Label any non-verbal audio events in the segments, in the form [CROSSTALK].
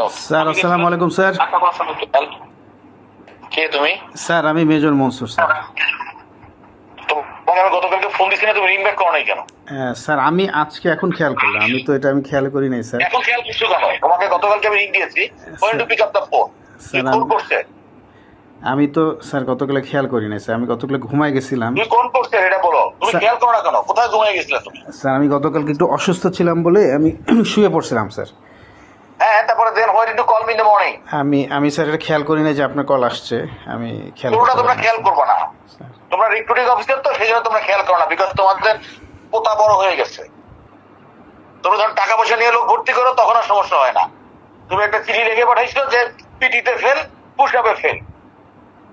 Hello sir আসসালামু আলাইকুম sir কে তুমি? স্যার আমি মেজর মনসুর স্যার গতকালকে ফোন দিছি তুমি রিং ব্যাক করো নাই কেন? হ্যাঁ, স্যার আমি আজকে এখন খেয়াল করলাম। আমি তো এটা আমি খেয়াল করি নাই স্যার এখন খেয়াল করছ কেন? তোমাকে গতকালকে আমি রিং দিয়েছি। When to pick up the phone sir, phone করছে? আমি তো স্যার গতকালে খেয়াল করি নাই স্যার আমি গতকালে ঘুমাই গেছিলাম। তুমি কোন করছে এটা বলো। তুমি খেয়াল করো না কেন? কোথায় ঘুমিয়ে গেছিলে তুমি? স্যার আমি গতকালকে একটু অসুস্থ ছিলাম বলে আমি [CLEARS THROAT] শুয়ে পড়ছিলাম স্যার হ্যাঁ তারপরে then why to call me in the morning আমি আমি স্যার এটা খেয়াল করি নাই যে আপনার কল আসছে। আমি খেয়াল করতে তোমরা খেয়াল করবে না। তোমরা রিক্রুটিং অফিসার তো সেই জন্য তোমরা খেয়াল করো না বিকজ তোমাদের পোতা বড় হয়ে গেছে। তোমরা যখন টাকা পয়সা নিয়ে লোক ভর্তি করো তখন আর সমস্যা হয় না। তুমি একটা চিঠি লিখে পাঠাইছো যে পিটিতে ফেল পুশ আপে ফেল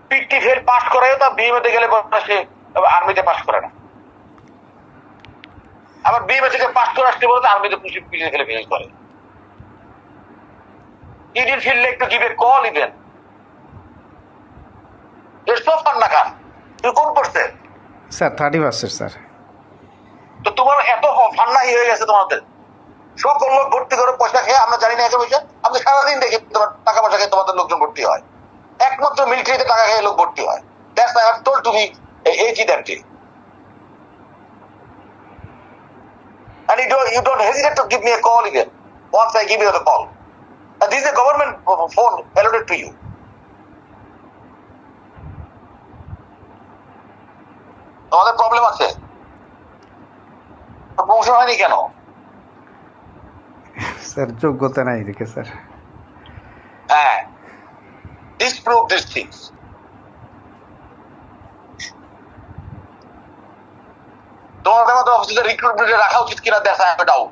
পিটি ফেল পাস করায় তা বিএমএতে গেলে সে আর্মিতে পাস করে না। আবার বিএমএ থেকে পাস করে আসতে বলে তো আর্মিতে পুষি পিটিতে ফেলে ফেল করে। You didn't feel like to give a call even. It's so fun না কান তুই কোন করছে স্যার থার্টি পার্সেন্ট স্যার। তো তোমার এত ফান্নাই হয়ে গেছে তোমাদের। সকল লোক ভর্তি করে পয়সা খেয়ে আমরা জানি না পয়সা। আমি সারাদিন দেখি তোমার টাকা পয়সা খেয়ে তোমাদের লোকজন ভর্তি হয়। একমাত্র মিলিটারিতে টাকা খেয়ে লোক ভর্তি হয়। That's I have told to me এই জি that And you don't, you don't hesitate to give me a call even. Once I give you the call. And this is a government phone allotted to you. তোমাদের problem আছে? Promotion হয়নি কেন? Sir যোগ্যতা নাই দেখে sir. হ্যাঁ। Disprove this things তোমাদের মতো অফিসে রিক্রুটমেন্টে রাখা উচিত কিনা দেখা ডাউট